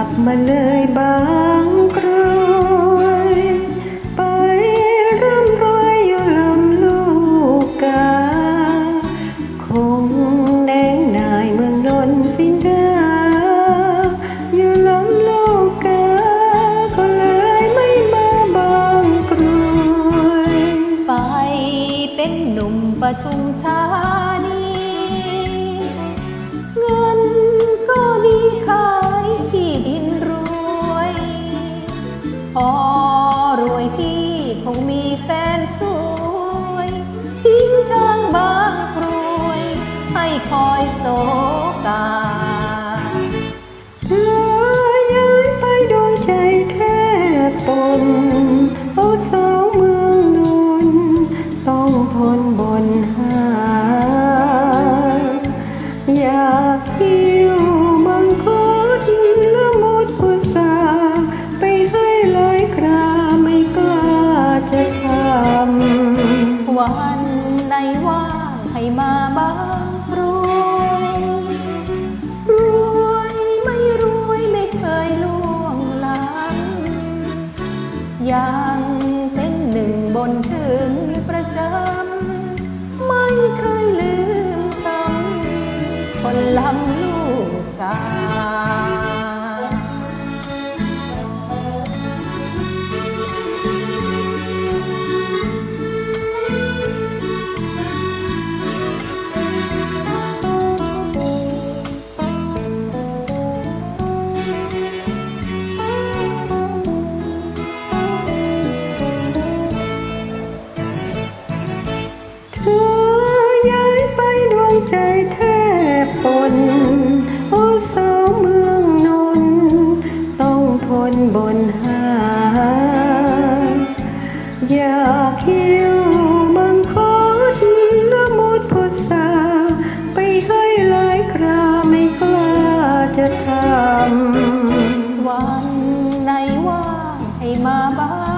ับมาเลยบางกรวยไปร่ำรวยอยู่ลำลูกกา คงแนงนายเมืองนนท์สินดาอยู่ลำลูกกา ก็เลยไม่มาบางกรวยไปเป็นหนุ่มปทุมธานีเงิน คงมีแฟนสวยทิ้งทางบางกรวย ให้คอยโศกา มาบางกรวยรวยไม่รวยไม่เคยล่วงล้ำยัง bye.